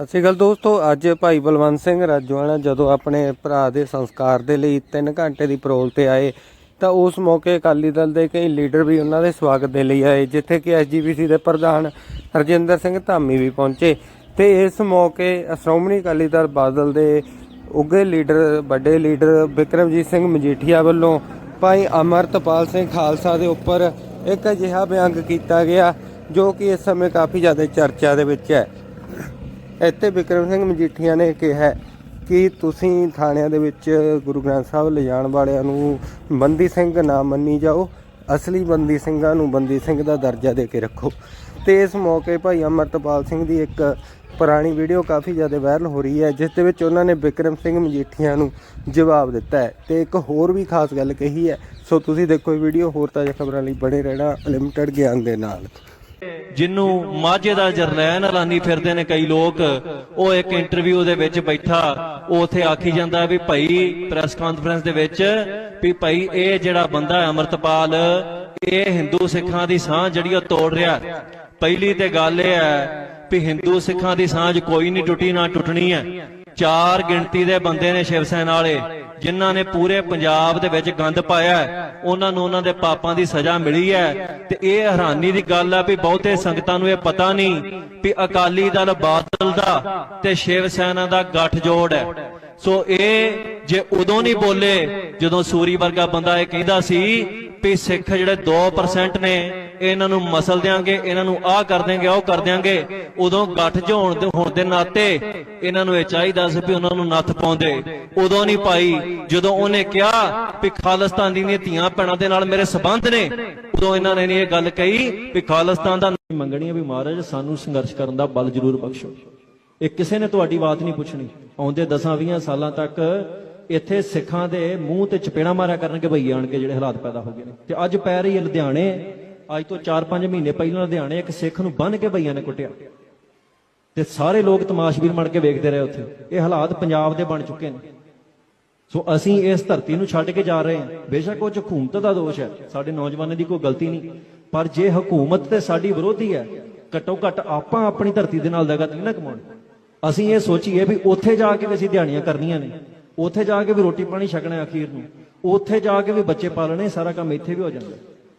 ਸਤਿ ਸ਼੍ਰੀ ਅਕਾਲ ਦੋਸਤੋ, ਅੱਜ ਭਾਈ ਬਲਵੰਤ ਸਿੰਘ ਰਾਜੋਆਣਾ ਜਦੋਂ ਆਪਣੇ ਭਰਾ ਦੇ ਸੰਸਕਾਰ ਦੇ ਲਈ 3 ਘੰਟੇ ਦੀ ਪਰੋਲ ਤੇ ਆਏ, ਤਾਂ ਉਸ ਮੌਕੇ ਅਕਾਲੀ ਦਲ ਦੇ ਕਈ ਲੀਡਰ ਵੀ ਉਹਨਾਂ ਦੇ ਸਵਾਗਤ ਦੇ ਲਈ ਆਏ, ਜਿੱਥੇ ਕਿ ਐਸਜੀਪੀਸੀ ਦੇ ਪ੍ਰਧਾਨ ਰਜਿੰਦਰ ਸਿੰਘ ਧਾਮੀ ਵੀ ਪਹੁੰਚੇ। ਤੇ ਇਸ ਮੌਕੇ ਸ਼੍ਰੋਮਣੀ ਅਕਾਲੀ ਦਲ ਬਾਦਲ ਦੇ ਉੱਘੇ ਲੀਡਰ ਵੱਡੇ ਲੀਡਰ ਵਿਕਰਮਜੀਤ ਸਿੰਘ ਮਜੀਠੀਆ ਵੱਲੋਂ ਭਾਈ ਅਮਰਤਪਾਲ ਸਿੰਘ ਖਾਲਸਾ ਦੇ ਉੱਪਰ ਇੱਕ ਅਜਿਹਾ ਬਿਆਨ ਕੀਤਾ ਗਿਆ, ਜੋ ਕਿ ਇਸ ਸਮੇਂ ਕਾਫੀ ਜ਼ਿਆਦਾ ਚਰਚਾ ਦੇ ਵਿੱਚ ਹੈ। ਇੱਥੇ ਵਿਕਰਮ ਸਿੰਘ ਮਜੀਠੀਆ ਨੇ ਕਿਹਾ ਕਿ ਤੁਸੀਂ ਥਾਣਿਆਂ ਦੇ ਵਿੱਚ ਗੁਰੂ ਗ੍ਰੰਥ ਸਾਹਿਬ ਲਿਜਾਣ ਵਾਲਿਆਂ ਨੂੰ ਬੰਦੀ ਸਿੰਘ ਨਾ ਮੰਨੀ ਜਾਓ, ਅਸਲੀ ਬੰਦੀ ਸਿੰਘਾਂ ਨੂੰ ਬੰਦੀ ਸਿੰਘ ਦਾ ਦਰਜਾ ਦੇ ਕੇ ਰੱਖੋ। ਤੇ ਇਸ ਮੌਕੇ ਭਾਈ ਅਮਰਤਪਾਲ ਸਿੰਘ ਦੀ ਇੱਕ ਪੁਰਾਣੀ ਵੀਡੀਓ ਕਾਫੀ ਜ਼ਿਆਦਾ ਵਾਇਰਲ ਹੋ ਰਹੀ ਹੈ, ਜਿਸ ਦੇ ਵਿੱਚ ਉਹਨਾਂ ਨੇ ਵਿਕਰਮ ਸਿੰਘ ਮਜੀਠੀਆ ਨੂੰ ਜਵਾਬ ਦਿੱਤਾ ਹੈ। ਤੇ ਇੱਕ ਹੋਰ ਵੀ ਖਾਸ ਗੱਲ ਕਹੀ ਹੈ, ਸੋ ਤੁਸੀਂ ਦੇਖੋ ਇਹ ਵੀਡੀਓ, ਹੋਰ ਤਾਜ਼ਾ ਖਬਰਾਂ ਲਈ ਬਣੇ ਰਹਿਣਾ ਲਿਮਟਿਡ ਗਿਆਨ ਦੇ ਨਾਲ। ਜਿਹਨੂੰ ਮਾਝੇ ਦਾ ਜਰਨੈਲ ਐਲਾਨੀ ਫਿਰਦੇ ਨੇ ਕਈ ਲੋਕ, ਉਹ ਇੱਕ ਇੰਟਰਵਿਊ ਦੇ ਵਿੱਚ ਬੈਠਾ, ਉਹ ਉੱਥੇ ਆਖੀ ਜਾਂਦਾ ਵੀ ਭਾਈ ਪ੍ਰੈਸ ਕਾਨਫਰੰਸ ਦੇ ਵਿੱਚ ਵੀ ਭਾਈ ਇਹ ਜਿਹੜਾ ਬੰਦਾ ਹੈ ਅਮਰਤਪਾਲ, ਇਹ ਹਿੰਦੂ ਸਿੱਖਾਂ ਦੀ ਸਾਂਝ ਜਿਹੜੀ ਉਹ ਤੋੜ ਰਿਹਾ ਪਹਿਲੀ ਤੇ ਗੱਲ ਇਹ ਹੈ ਵੀ ਹਿੰਦੂ ਸਿੱਖਾਂ ਦੀ ਸਾਂਝ ਕੋਈ ਨਹੀਂ ਟੁੱਟੀ ਨਾ ਟੁੱਟਣੀ ਹੈ। ਚਾਰ ਗਿਣਤੀ ਦੇ ਬੰਦੇ ਨੇ ਸ਼ਿਵ ਸੈਨਾ ਵਾਲੇ। ਜਿਨ੍ਹਾਂ ਨੇ ਪੂਰੇ ਪੰਜਾਬ ਦੇ ਵਿੱਚ ਗੰਦ ਪਾਇਆ ਉਹਨਾਂ ਨੂੰ ਉਹਨਾਂ ਦੇ ਪਾਪਾਂ ਦੀ ਸਜ਼ਾ ਮਿਲੀ ਹੈ। ਤੇ ਇਹ ਹੈਰਾਨੀ ਦੀ ਗੱਲ ਹੈ ਵੀ ਬਹੁਤੇ ਸੰਗਤਾਂ ਨੂੰ ਇਹ ਪਤਾ ਨਹੀਂ ਵੀ ਅਕਾਲੀ ਦਲ, ਬਾਦਲ ਦਾ ਤੇ ਸ਼ਿਵ ਸੈਨਾ ਦਾ ਗੱਠਜੋੜ ਹੈ। ਸੋ ਇਹ ਜੇ ਉਦੋਂ ਨਹੀਂ ਬੋਲੇ, ਜਦੋਂ ਸੂਰੀ ਵਰਗਾ ਬੰਦਾ ਇਹ ਕਹਿੰਦਾ ਸੀ ਵੀ ਸਿੱਖ ਜਿਹੜੇ 2% ਨੇ ਇਹਨਾਂ ਨੂੰ ਮਸਲ ਦਿਆਂਗੇ, ਇਹਨਾਂ ਨੂੰ ਆਹ ਕਰ ਦਿਆਂਗੇ, ਉਹ ਕਰ ਦਿਆਂਗੇ। ਉਦੋਂ ਗੱਠ ਹੋਣ ਦੇ ਹੋਣ ਦੇ ਨਾਤੇ ਇਹਨਾਂ ਨੂੰ ਇਹ ਚਾਹੀਦਾ ਸੀ ਵੀ ਉਹਨਾਂ ਨੂੰ ਨੱਥ ਪਾਉਂਦੇ। ਉਦੋਂ ਨਹੀਂ ਪਾਈ ਜਦੋਂ ਉਹਨੇ ਕਿਹਾ ਵੀ ਖਾਲਿਸਤਾਨ ਦੀਆਂ ਧੀਆਂ ਭੈਣਾਂ ਦੇ ਨਾਲ ਮੇਰੇ ਸਬੰਧ ਨੇ, ਉਦੋਂ ਇਹਨਾਂ ਨੇ ਇਹ ਗੱਲ ਕਹੀ ਵੀ ਖਾਲਿਸਤਾਨ ਦਾ ਮੰਗਣੀ ਵੀ ਮਹਾਰਾਜ, ਸਾਨੂੰ ਸੰਘਰਸ਼ ਕਰਨ ਦਾ ਬਲ ਜ਼ਰੂਰ ਬਖਸ਼ੋ। ਇਹ ਕਿਸੇ ਨੇ ਤੁਹਾਡੀ ਬਾਤ ਨਹੀਂ ਪੁੱਛਣੀ। ਆਉਂਦੇ 10-20 ਸਾਲਾਂ ਤੱਕ ਇੱਥੇ ਸਿੱਖਾਂ ਦੇ ਮੂੰਹ ਤੇ ਚਪੇੜਾ ਮਾਰਿਆ ਕਰਨਗੇ ਭਈ ਆਣ ਕੇ ਜਿਹੜੇ ਹਾਲਾਤ ਪੈਦਾ ਹੋ ਗਏ ਨੇ। ਤੇ ਅੱਜ ਪੈ ਰਹੀ ਹੈ ਲੁਧਿਆਣੇ ਅੱਜ ਤੋਂ 4-5 ਮਹੀਨੇ ਪਹਿਲਾਂ ਲੁਧਿਆਣੇ ਇੱਕ ਸਿੱਖ ਨੂੰ ਬੰਨ ਕੇ ਭਈਆਂ ਨੇ ਕੁੱਟਿਆ। ਤੇ ਸਾਰੇ ਲੋਕ ਤਮਾਸ਼ਬੀਨ ਬਣ ਕੇ ਵੇਖਦੇ ਰਹੇ ਉੱਥੇ। ਇਹ ਹਾਲਾਤ ਪੰਜਾਬ ਦੇ ਬਣ ਚੁੱਕੇ ਨੇ। ਸੋ ਅਸੀਂ ਇਸ ਧਰਤੀ ਨੂੰ ਛੱਡ ਕੇ ਜਾ ਰਹੇ ਹਾਂ। ਬੇਸ਼ੱਕ ਉਹ 'ਚ ਹਕੂਮਤ ਦਾ ਦੋਸ਼ ਹੈ। ਸਾਡੇ ਨੌਜਵਾਨਾਂ ਦੀ ਕੋਈ ਗਲਤੀ ਨਹੀਂ। ਪਰ ਜੇ ਹਕੂਮਤ ਤੇ ਸਾਡੀ ਵਿਰੋਧੀ ਹੈ ਘੱਟੋ ਘੱਟ ਆਪਾਂ ਆਪਣੀ ਧਰਤੀ ਦੇ ਨਾਲ ਦਗਾ ਨਹੀਂ ਨਾ ਕਮਾਉਣੀ। ਅਸੀਂ ਇਹ ਸੋਚੀਏ ਵੀ ਉੱਥੇ ਜਾ ਕੇ ਵੀ ਅਸੀਂ ਦਿਹਾੜੀਆਂ ਕਰਨੀਆਂ ਨੇ। ਉੱਥੇ ਜਾ ਕੇ ਵੀ ਰੋਟੀ ਪਾਣੀ ਛਕਣਾ ਅਖੀਰ ਨੂੰ। ਉੱਥੇ ਜਾ ਕੇ ਵੀ ਬੱਚੇ ਪਾਲਣੇ, ਸਾਰਾ ਕੰਮ ਇੱਥੇ ਵੀ ਹੋ ਜਾਂਦਾ।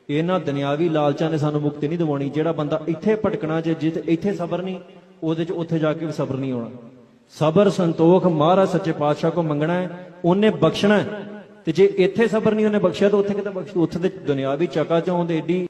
ਇਹਨਾਂ ਦੁਨਿਆਵੀ ਲਾਲਚਾਂ ਨੇ ਸਾਨੂੰ ਮੁਕਤੀ ਨਹੀਂ ਦਿਵਾਉਣੀ। ਜਿਹੜਾ ਬੰਦਾ ਇੱਥੇ ਭਟਕਣਾ ਜੇ ਜਿੱਥੇ ਇੱਥੇ ਸਬਰ ਨਹੀਂ, ਉਹਦੇ 'ਚ ਉੱਥੇ ਜਾ ਕੇ ਵੀ ਸਬਰ ਨਹੀਂ ਆਉਣਾ ਸਬਰ ਸੰਤੋਖ, ਮਹਾਰਾਜ ਸੱਚੇ ਪਾਤਸ਼ਾਹ ਕੋ ਮੰਗਣਾ ਹੈ, ਉਹਨੇ ਬਖਸ਼ਣਾ ਤੇ ਜੇ ਇੱਥੇ ਸਬਰ ਨਹੀਂ ਉਹਨੇ ਬਖਸ਼ਿਆ, ਤਾਂ ਉੱਥੇ ਕਿਤੇ ਬਖਸ਼ ਉੱਥੇ ਤੇ ਦੁਨਿਆਵੀ ਚਕਾ ਚੌਂਦ ਏਡੀ